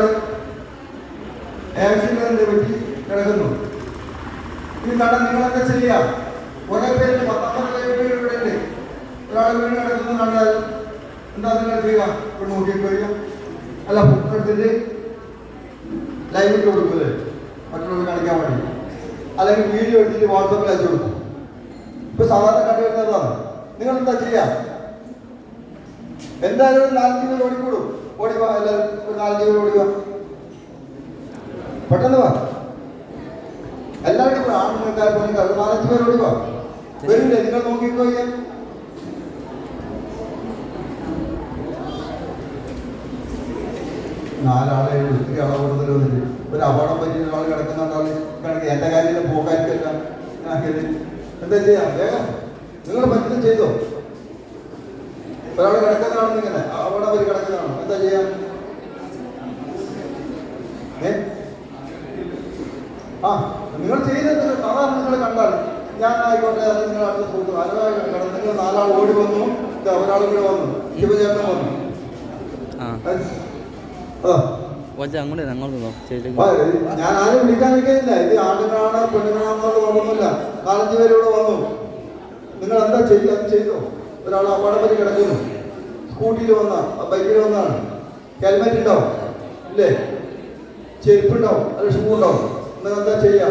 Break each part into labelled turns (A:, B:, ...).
A: ഒരാൾ ആക്സിഡന്റ് പറ്റി കിടക്കുന്നു. ഈ നട നിങ്ങളൊക്കെ ചെയ്യാം. കുറെ പേര് പത്തൊമ്പത് പേര് ഉണ്ട്. ഒരാൾ വീണ് കിടക്കുന്നു കണ്ടാൽ എന്താ നിങ്ങൾ ചെയ്യുക? ഇവിടെ വരിക. അല്ല ബുക്ക് എടുത്തിട്ട് ലൈവ് ഇട്ട് കൊടുക്കൂലേ മറ്റുള്ളവർ കാണിക്കാൻ വേണ്ടി. അല്ലെങ്കിൽ വീഡിയോ എടുത്തിട്ട് വാട്സപ്പിൽ അയച്ചു കൊടുക്കും. ഇപ്പൊ സാധാരണ കണ്ടുവരുന്നതാണ് നിങ്ങൾ എന്താ ചെയ്യാ? എന്തായാലും നാലഞ്ച് ഓടിക്കൂടും. ഓടിവാ എല്ലാവരും ഒരു നാലഞ്ച് പേര് ഓടിവാ പെട്ടെന്ന് വാ. എല്ലാവരും ആണുങ്ങൾക്കാർ പെണ്ണുങ്ങൾ ഒരു നാലഞ്ച് പേര് ഓടിവാ വരില്ലേ നിങ്ങൾ നോക്കിക്കോ ഞാൻ നാലാളെ ഒത്തിരി ആളെ വന്നിട്ട് ഒരു അപകടം പറ്റിയ ഒരാൾ കിടക്കുന്നുണ്ടാവും കണക്ക് എന്റെ കാര്യം പോകാതിരിക്കല്ല എന്താ ചെയ്യാം? വേഗം. നിങ്ങൾ പറ്റുന്നത് ചെയ്തോ? ഒരാൾ കിടക്കുന്നതാണ് ഇങ്ങനെ? അവിടെ അവർ കിടക്കുന്നതാണ്? എന്താ ചെയ്യാം? ആ നിങ്ങൾ ചെയ്യുന്നത് സാധാരണ നിങ്ങൾ കണ്ടാൽ ഞാൻ ആയിക്കോട്ടെ അത് നിങ്ങൾ അടുത്ത് പോകും അലവായി കിടന്ന് നിങ്ങൾ നാലാൾ ഓടി വന്നു. ഒരാൾ കൂടെ വന്നു. ശിവചേട്ടൻ വന്നു.
B: അങ്ങോട്ട്
A: ഞാൻ ആരും വിളിക്കാൻ നിൽക്കുന്നില്ല. ഇത് ആണുങ്ങളാണ് പെണ്ണിനാണെന്നുള്ള തോന്നുന്നില്ല നാലഞ്ച് പേര് ഇവിടെ വന്നു. നിങ്ങൾ എന്താ ചെയ്തു അത് ചെയ്തോ? ഒരാൾ അപകടം പറ്റി കിടക്കുന്നു. സ്കൂട്ടിയിൽ വന്ന ബൈക്കിൽ വന്നാണ്. ഹെൽമെറ്റ് ഉണ്ടാവും. ഇല്ലേ? ചെരുപ്പ് ഉണ്ടാവും. അല്ല ഷൂ ഉണ്ടാവും. നിങ്ങൾ എന്താ ചെയ്യുക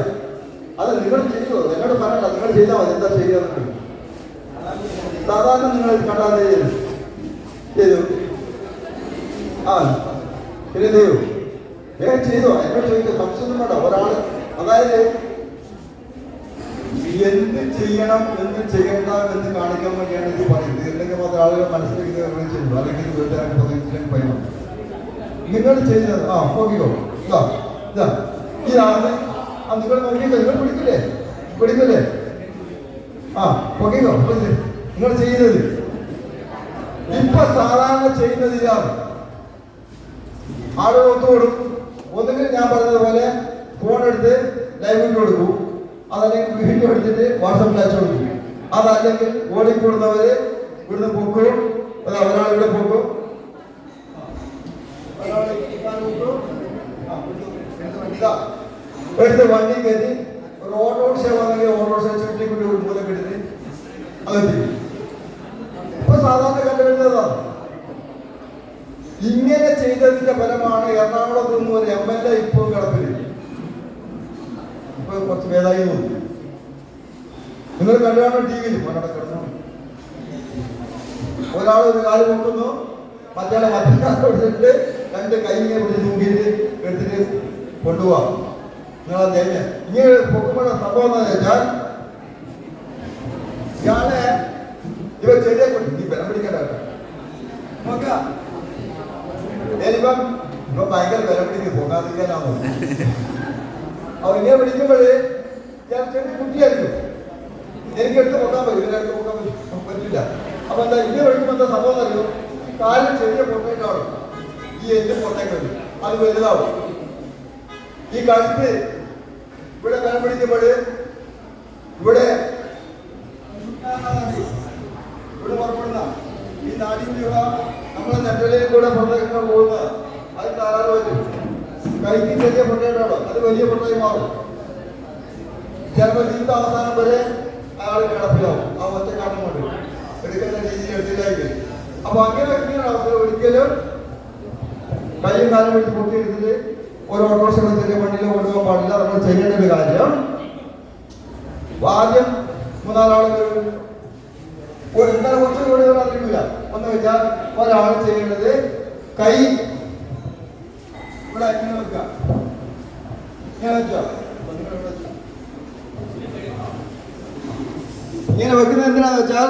A: അത് നിങ്ങൾ ചെയ്തു? എന്നോട് പറയണ്ട. നിങ്ങൾ ചെയ്താൽ മതി. എന്താ ചെയ്യുക സാധാരണ നിങ്ങൾ കണ്ടാൽ ചെയ്തു ചെയ്തു. ആ. പിന്നെ ചെയ്യൂ വേഗം ചെയ്തോ? എന്നോട് ചോദിക്കുക സംശയമൊന്നും വേണ്ട. ഒരാൾ അതായത് എന്ത് ചെയ്യണം എന്ത് ചെയ്യണ്ട എന്ന് കാണിക്കാൻ വേണ്ടിയാണ് ഇത് പറയുന്നത്. എന്തെങ്കിലും മാത്രം ആളുകൾ മനസ്സിലേക്ക് ചെയ്യുന്നു അല്ലെങ്കിൽ വീട്ടുകാർക്ക് പതിനെട്ടിലേക്ക് ഭയം നിങ്ങൾ ചെയ്യുന്നത് ആ ഇതാ ഇതാണ് ആ നിങ്ങൾ നോക്കിക്കോ നിങ്ങൾ പിടിക്കില്ലേ പിടിക്കില്ലേ ആ നോക്കിക്കോ. നിങ്ങൾ ചെയ്യുന്നത്. ഇപ്പൊ സാധാരണ ചെയ്യുന്നത് ഇതാണ്. ആളുകൾ ഒത്തുകൊടുക്കും ഒന്നുകിൽ ഞാൻ പറഞ്ഞതുപോലെ ഫോൺ എടുത്ത് ലൈവ് ഇട്ട് കൊടുക്കും. അതല്ലെങ്കിൽ വീഡിയോ എടുത്തിട്ട് വാട്സപ്പിൽ അയച്ചു കൊടുക്കും. അതല്ലെങ്കിൽ ഓടിക്കൂടുന്നവര് ഇവിടുന്ന് പൊക്കും? അത് ഒരാൾ ഇവിടെ പൊക്കും. എടുത്ത് വണ്ടി കയറ്റി ഒരു ഓട്ടോറിക്ഷ വന്നെങ്കിൽ ഓട്ടോറിക്ഷ ചുറ്റി കൂട്ടി ഒരു മൂലം കെട്ടിട്ട് അതെത്തി ഇപ്പൊ സാധാരണ കണ്ടുവരുന്നതാണ് ഇങ്ങനെ ചെയ്തതിന്റെ ഫലമാണ് എറണാകുളത്ത് നിന്ന് ഒരു എം എൽ എ ഇപ്പോൾ കിടപ്പിൽ ഇപ്പൊ കുറച്ച് വേദായി തോന്നി നിങ്ങൾ കണ്ടാണ് ടി വിയിൽ കിടന്നു? ഒരാൾ ഒരു കാൽ പൊക്കുന്നു മറ്റേ മറ്റേ കാൽ കൊടുത്തിട്ട് രണ്ട് കൈ പിടിച്ച് തൂക്കിയിട്ട് എടുത്തിട്ട് കൊണ്ടുപോവാ. നിങ്ങൾ അദ്ദേഹം ഇങ്ങനെ പൊക്കുമ്പോഴ സംഭവം എന്താ വെച്ചാൽ ഇയാളെ ഇവ ചെറിയ കുട്ടി നീ ബലം പിടിക്കണ്ട. നോക്കാം. ഇപ്പൊ ഭയങ്കര വില പിടിക്കും പോകാതിരിക്കാനാണോ അവ ഇങ്ങനെ പിടിക്കുമ്പോഴേ ഞാൻ ചെറിയ കുട്ടിയായിരുന്നു എനിക്ക് എടുത്ത് കൊണ്ടാൻ പറ്റില്ല ഇവരെ എടുത്ത് കൊട്ടാൻ പറ്റും. പറ്റില്ല. അപ്പൊ എന്താ ഇങ്ങനെ പിടിക്കുമ്പോൾ എന്താ സംഭവം അറിയോ? കാലിൽ ചെറിയ പൊട്ടേക്കാണ് ഈ എന്റെ പൊട്ടേക്ക് വരും അത് വലുതാവും. ഈ കഴുത്ത് ഇവിടെ കരം പിടിക്കുമ്പോൾ ഇവിടെ ഇവിടെ പുറപ്പെടുന്ന ഈ നാടിന്റെ നമ്മളെ നെറ്റലയിൽ കൂടെ പുറത്തേക്ക് പോകുന്നത് അത് താറാറ് പറ്റും കൈക്ക് ചെറിയ പൊട്ടേറ്റാണോ അത് വലിയ പൊട്ടയായി മാറും. ചിലപ്പോൾ ജീവിത അവസാനം വരെ അയാൾ കിടപ്പിലാവും. ആ ഒറ്റ കാരണം കൊണ്ട്. എടുക്കുന്ന രീതിയിൽ എടുത്തില്ലായിരിക്കും. അപ്പൊ അങ്ങനെ ഇങ്ങനെ അവസരം ഒരിക്കലും കൈയും കാലം വെച്ച് പൊട്ടിയെടുത്തിട്ട് ഒരു ഓട്ടോറിക്ഷ ചെറിയ വണ്ടിയിൽ കൊണ്ടുപോകാൻ പാടില്ല. നമ്മൾ ചെയ്യേണ്ട ഒരു കാര്യം. ആദ്യം മൂന്നാലാളുകൾ ഒരു ഇന്നലെ കുറച്ച് കൂടി അറിയില്ല ഒന്ന് വെച്ചാൽ ഒരാൾ ചെയ്യേണ്ടത് കൈ ഇവിടെ ഇങ്ങനെ വെക്കുക ഇങ്ങനെ വെക്കുന്നത് എന്തിനാന്ന് വെച്ചാൽ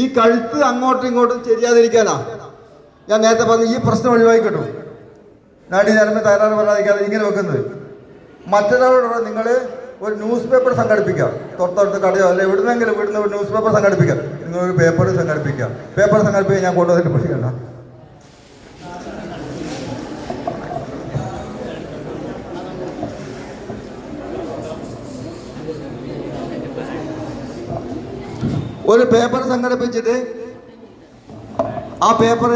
A: ഈ കഴുത്ത് അങ്ങോട്ടും ഇങ്ങോട്ടും ചെരിയാതിരിക്കാനാ. ഞാൻ നേരത്തെ പറഞ്ഞു ഈ പ്രശ്നം ഒഴിവാക്കി കിട്ടും നാടി നേരമേ തകരാറ് പറയാതിരിക്കാതെ ഇങ്ങനെ വെക്കുന്നത്. മറ്റൊരാളോടുള്ള നിങ്ങൾ ഒരു ന്യൂസ് പേപ്പർ സംഘടിപ്പിക്കാം. തൊട്ടടുത്ത് കടയോ അല്ലെ എവിടുന്നെങ്കിലും ഇവിടുന്ന് ഒരു ന്യൂസ് പേപ്പർ നിങ്ങൾ ഒരു പേപ്പർ സംഘടിപ്പിക്കാം. പേപ്പർ സംഘടിപ്പിക്കാൻ ഞാൻ കൊണ്ടുവന്നിട്ട് പഠിക്കണ്ട ഒരു പേപ്പർ സംഘടിപ്പിച്ചിട്ട് ആ പേപ്പർ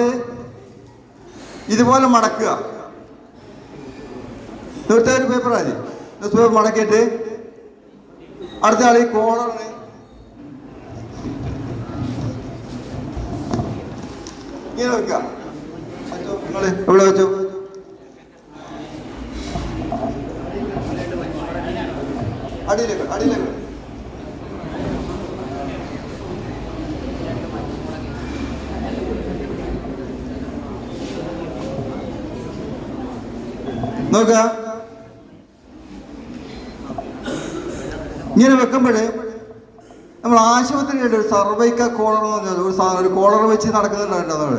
A: ഇതുപോലെ മടക്കുക. നിർത്ത ഒരു പേപ്പർ മതി. ന്യൂസ് പേപ്പർ മടക്കിയിട്ട് അടുത്ത ആൾ ഈ കോളറിന് ഇങ്ങനെ വെക്കാം നിങ്ങൾ എവിടെ വെച്ചു? അടിയിലേക്ക് അടിയിലേക്ക്. നോക്ക. ഇങ്ങനെ വെക്കുമ്പോഴേ നമ്മൾ ആശുപത്രിയുടെ ഒരു സർവൈക്ക കോളർ എന്ന് പറഞ്ഞാൽ ഒരു ഒരു കോളർ വെച്ച് നടക്കുന്നുണ്ടോ നമ്മൾ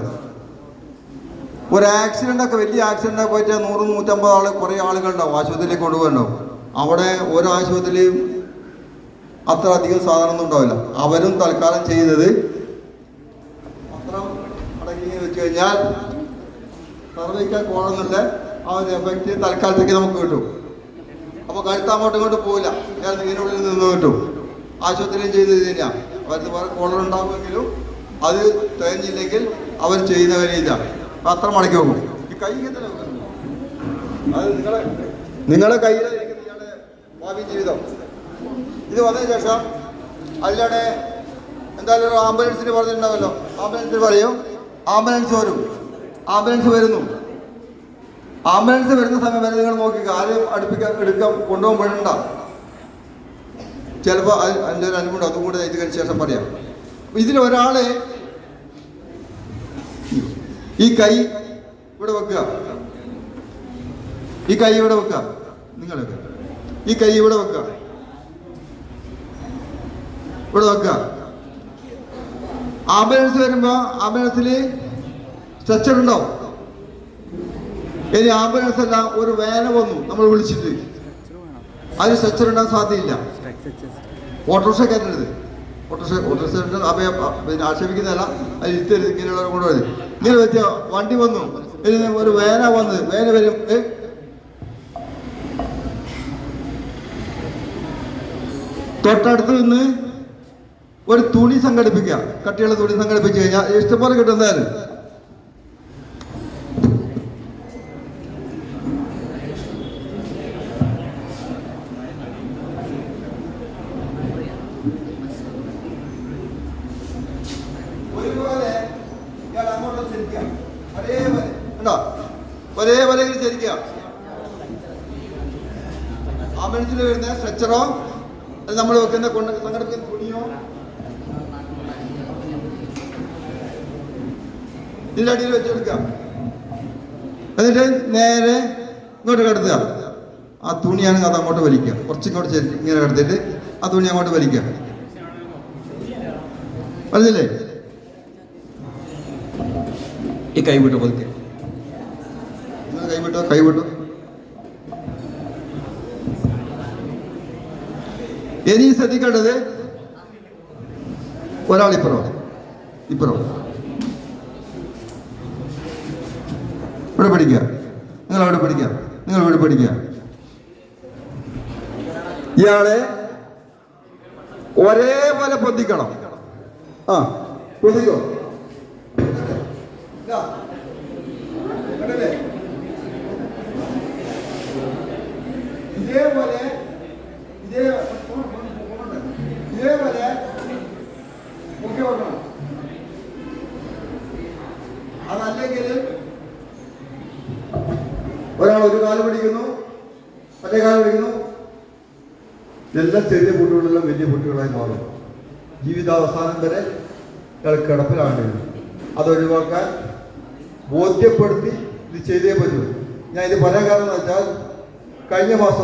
A: ഒരു ആക്സിഡന്റ് ഒക്കെ വലിയ ആക്സിഡന്റ് ഒക്കെ പോയിട്ട് നൂറ് നൂറ്റമ്പത് ആൾ കുറേ ആളുകളുണ്ടാവും ആശുപത്രിയിലേക്ക് കൊണ്ടുപോകണ്ടാവും അവിടെ ഒരു ആശുപത്രിയിലും അത്ര അധികം സാധനമൊന്നും ഉണ്ടാവില്ല. അവരും തൽക്കാലം ചെയ്യുന്നത് പത്രം അടക്കി വെച്ച് കഴിഞ്ഞാൽ സർവൈക്കൽ കോളെന്നുള്ള ആ ഒരു എഫക്റ്റ് തൽക്കാലത്തേക്ക് നമുക്ക് കിട്ടും. അപ്പോൾ കഴുത്ത് അങ്ങോട്ടും ഇങ്ങോട്ടും പോവില്ല. ഞാൻ ഇതിനുള്ളിൽ നിന്ന് കിട്ടും. ആശുപത്രിയിൽ ചെയ്ത് കഴിഞ്ഞാൽ അവർക്ക് വേറെ കോളർ ഉണ്ടാകുമെങ്കിലും അത് തികഞ്ഞില്ലെങ്കിൽ അവർ ചെയ്യുന്നവരില്ല പത്രം മടക്കി വെക്കും. ഈ കൈ. അത് നിങ്ങളെ നിങ്ങളെ കയ്യിലായിരിക്കും നിങ്ങളുടെ ഭാവി ജീവിതം. ഇത് വന്നതിന് ശേഷം അതിലൂടെ എന്തായാലും ഒരു ആംബുലൻസിന് പറഞ്ഞിട്ടുണ്ടാവല്ലോ. ആംബുലൻസിന് പറയും ആംബുലൻസ് വരും. ആംബുലൻസ് വരുന്നു. ആംബുലൻസ് വരുന്ന സമയം വരെ നിങ്ങൾ നോക്കി ആരും അടുപ്പിക്കാൻ എടുക്കാൻ കൊണ്ടുപോകാൻ ചിലപ്പോൾ അതിന്റെ ഒരു അനുഭവം അതും കൂടെ ഇത് കഴിഞ്ഞ ശേഷം പറയാം. ഇതിൽ ഒരാളെ ഈ കൈ ഇവിടെ വെക്കുക. ഈ കൈ ഇവിടെ വെക്കുക. നിങ്ങൾ ഈ കൈ ഇവിടെ വെക്കുക. ഇവിടെ വെക്കുക. ആംബുലൻസ് വരുമ്പോൾ ആംബുലൻസിൽ സ്ട്രെച്ചർ ഉണ്ടാവും ഇനി ആംബുലൻസ് അല്ല ഒരു വേന വന്നു. നമ്മൾ വിളിച്ചിട്ട്. അതിന് സ്ട്രക്ചർ ഉണ്ടാകാൻ സാധ്യതയില്ല. ഓട്ടോറിക്ഷ കയറ്റരുത്. ഓട്ടോറിക്ഷ ഓട്ടോറിക്ഷ അഭയ പിന്നെ ആക്ഷേപിക്കുന്നതല്ല. അത് ഇരുത്തരുത് ഇങ്ങനെയുള്ളവരെ കൊണ്ടുവരുത് ഇങ്ങനെ വണ്ടി വന്നു. ഇനി ഒരു വേന വന്ന്. വേന വരും. തൊട്ടടുത്ത് നിന്ന് ഒരു തുണി സംഘടിപ്പിക്കുക. കട്ടിയുള്ള തുണി സംഘടിപ്പിച്ചു കഴിഞ്ഞാൽ ഇഷ്ടംപോലെ കിട്ടും എന്തായാലും ഒരുപോലെ ഇയാൾ അങ്ങോട്ട് ചരിക്കുക ഒരേപോലെ കണ്ടോ ഇങ്ങനെ ആ ആംബുലൻസിൽ വരുന്ന സ്ട്രെച്ചറോ അത് നമ്മൾ വെക്കുന്ന കൊണ്ട് സംഘടിപ്പിക്കുന്ന തുണിയോ? ഇതിന്റെ അടിയിൽ വെച്ചെടുക്കാം എന്നിട്ട് നേരെ ഇങ്ങോട്ട് കിടത്തുക. ആ തുണിയാണ് അത് അങ്ങോട്ട് വലിക്കുക. കുറച്ച് ഇങ്ങോട്ട് ചരി ഇങ്ങനെ കിടത്തിയിട്ട് ആ തുണി അങ്ങോട്ട് വലിക്കുക. പറഞ്ഞില്ലേ? ഈ കൈ വിട്ടു പതുക്കെ കൈവിട്ടു കൈ വിട്ടു ഇനി ശ്രദ്ധിക്കേണ്ടത് ഒരാൾ ഇപ്പുറം? ഇപ്പുറം. ഇവിടെ പിടിക്കുക നിങ്ങൾ അവിടെ പിടിക്കുക നിങ്ങൾ ഇവിടെ പിടിക്കുക ഇയാളെ ഒരേപോലെ പൊന്തിക്കണം. ആ പൊന്തിക്കോ ഇതാ. കണ്ടില്ലേ? ഇതേപോലെ ഇതേ ഇതേപോലെ മുഖ്യ വെക്കണം അതല്ലെങ്കിൽ ഒരാൾ ഒരു കാൽ പിടിക്കുന്നു മറ്റേ കാൽ പിടിക്കുന്നു ഇതെല്ലാം ചെറിയ കുട്ടികളെല്ലാം വലിയ കുട്ടികളായി മാറും. ജീവിതാവസാനം വരെ ഇയാൾ കിടപ്പിലാണ് അത് ഒഴിവാക്കാൻ ബോധ്യപ്പെടുത്തി ഇത് ചെയ്തേ പറ്റൂ. ഞാൻ ഇത് പറയാൻ കാരണം എന്ന് വെച്ചാൽ കഴിഞ്ഞ മാസം